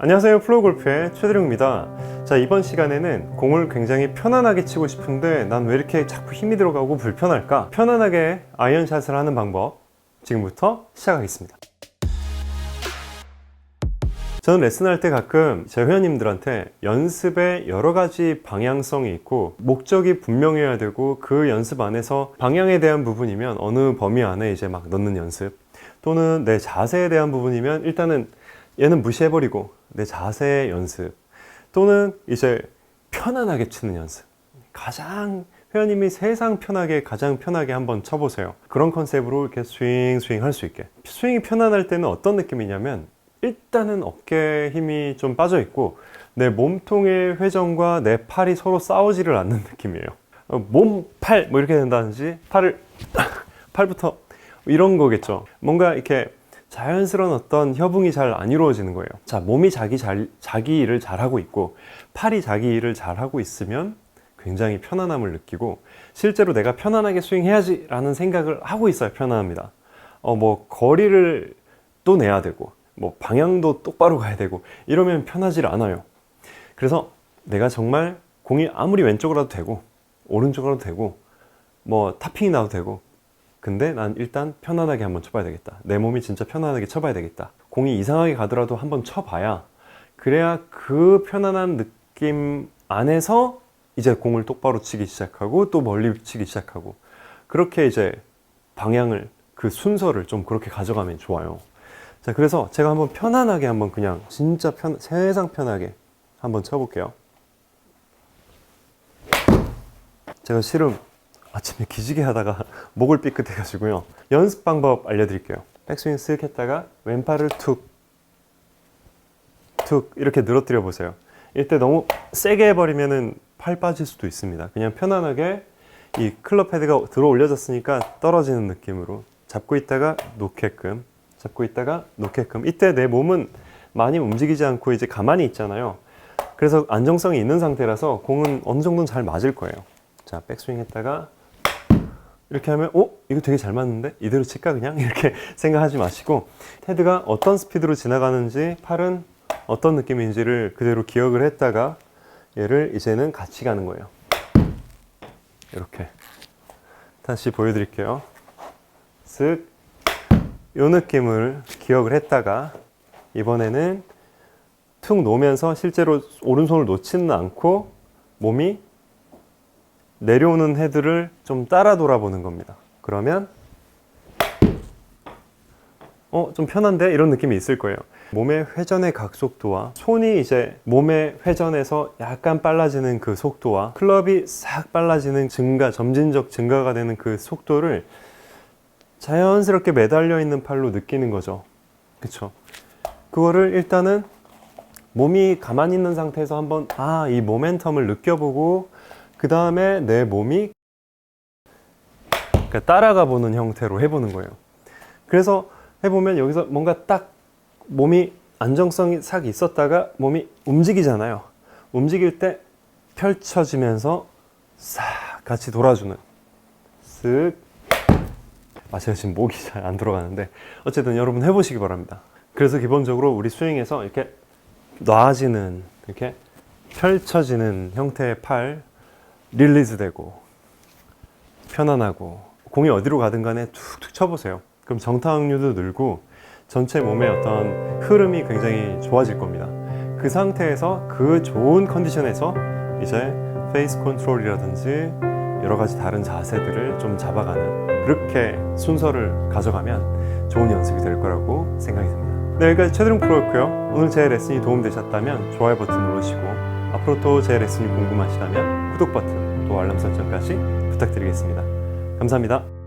안녕하세요 플로우골프의 최드룡입니다. 자 이번 시간에는 공을 굉장히 편안하게 치고 싶은데 난 왜 이렇게 자꾸 힘이 들어가고 불편할까? 편안하게 아이언샷을 하는 방법 지금부터 시작하겠습니다. 저는 레슨할 때 가끔 제 회원님들한테 연습에 여러 가지 방향성이 있고 목적이 분명해야 되고 그 연습 안에서 방향에 대한 부분이면 어느 범위 안에 이제 막 넣는 연습 또는 내 자세에 대한 부분이면 일단은 얘는 무시해버리고 내 자세 연습 또는 이제 편안하게 치는 연습. 가장 회원님이 세상 편하게 가장 편하게 한번 쳐보세요. 그런 컨셉으로 이렇게 스윙 스윙 할 수 있게. 스윙이 편안할 때는 어떤 느낌이냐면 일단은 어깨 힘이 좀 빠져 있고 내 몸통의 회전과 내 팔이 서로 싸우지를 않는 느낌이에요. 어, 몸, 팔 뭐 이렇게 된다든지 팔을 팔부터 이런 거겠죠. 뭔가 이렇게 자연스러운 어떤 협응이 잘 안 이루어지는 거예요. 자, 몸이 자기 잘, 자기 일을 잘 하고 있고, 팔이 자기 일을 잘 하고 있으면 굉장히 편안함을 느끼고, 실제로 내가 편안하게 스윙해야지 라는 생각을 하고 있어야 편안합니다. 어, 뭐, 거리를 또 내야 되고, 뭐, 방향도 똑바로 가야 되고, 이러면 편하지 않아요. 그래서 내가 정말 공이 아무리 왼쪽으로도 되고, 오른쪽으로도 되고, 뭐, 타핑이 나도 되고, 근데 난 일단 편안하게 한번 쳐봐야 되겠다. 내 몸이 진짜 편안하게 쳐봐야 되겠다. 공이 이상하게 가더라도 한번 쳐봐야 그래야 그 편안한 느낌 안에서 이제 공을 똑바로 치기 시작하고 또 멀리 치기 시작하고 그렇게 이제 방향을 그 순서를 좀 그렇게 가져가면 좋아요. 자, 그래서 제가 한번 편안하게 한번 그냥 진짜 편, 세상 편하게 한번 쳐볼게요. 제가 실은 아침에 기지개 하다가 목을 삐끗해가지고요. 연습 방법 알려드릴게요. 백스윙 쓱 했다가 왼팔을 툭, 툭 이렇게 늘어뜨려 보세요. 이때 너무 세게 해버리면은 팔 빠질 수도 있습니다. 그냥 편안하게 이 클럽 헤드가 들어 올려졌으니까 떨어지는 느낌으로 잡고 있다가 놓게끔, 잡고 있다가 놓게끔. 이때 내 몸은 많이 움직이지 않고 이제 가만히 있잖아요. 그래서 안정성이 있는 상태라서 공은 어느 정도는 잘 맞을 거예요. 자, 백스윙 했다가 이렇게 하면 어? 이거 되게 잘 맞는데? 이대로 칠까 그냥? 이렇게 생각하지 마시고 헤드가 어떤 스피드로 지나가는지 팔은 어떤 느낌인지를 그대로 기억을 했다가 얘를 이제는 같이 가는 거예요 이렇게 다시 보여드릴게요 쓱 요 느낌을 기억을 했다가 이번에는 툭 놓으면서 실제로 오른손을 놓지는 않고 몸이 내려오는 헤드를 좀 따라 돌아보는 겁니다. 그러면 어, 좀 편한데? 이런 느낌이 있을 거예요. 몸의 회전의 각속도와 손이 이제 몸의 회전에서 약간 빨라지는 그 속도와 클럽이 싹 빨라지는 증가, 점진적 증가가 되는 그 속도를 자연스럽게 매달려 있는 팔로 느끼는 거죠. 그쵸? 그거를 일단은 몸이 가만히 있는 상태에서 한번, 아, 이 모멘텀을 느껴보고, 그 다음에 내 몸이 그러니까 따라가 보는 형태로 해보는 거예요. 그래서 해보면 여기서 뭔가 딱 몸이 안정성이 싹 있었다가 몸이 움직이잖아요. 움직일 때 펼쳐지면서 싹 같이 돌아주는 쓱. 아, 제가 지금 목이 잘 안 들어가는데 어쨌든 여러분 해보시기 바랍니다. 그래서 기본적으로 우리 스윙에서 이렇게 놔지는 이렇게 펼쳐지는 형태의 팔 릴리즈 되고 편안하고 공이 어디로 가든 간에 툭툭 쳐보세요. 그럼 정타확률도 늘고 전체 몸의 어떤 흐름이 굉장히 좋아질 겁니다. 그 상태에서 그 좋은 컨디션에서 이제 페이스 컨트롤이라든지 여러 가지 다른 자세들을 좀 잡아가는 그렇게 순서를 가져가면 좋은 연습이 될 거라고 생각이 듭니다. 네, 여기까지 최드름 프로였고요. 오늘 제 레슨이 도움되셨다면 좋아요 버튼 누르시고 앞으로 또 제 레슨이 궁금하시다면 구독 버튼 또 알람 설정까지 부탁드리겠습니다. 감사합니다.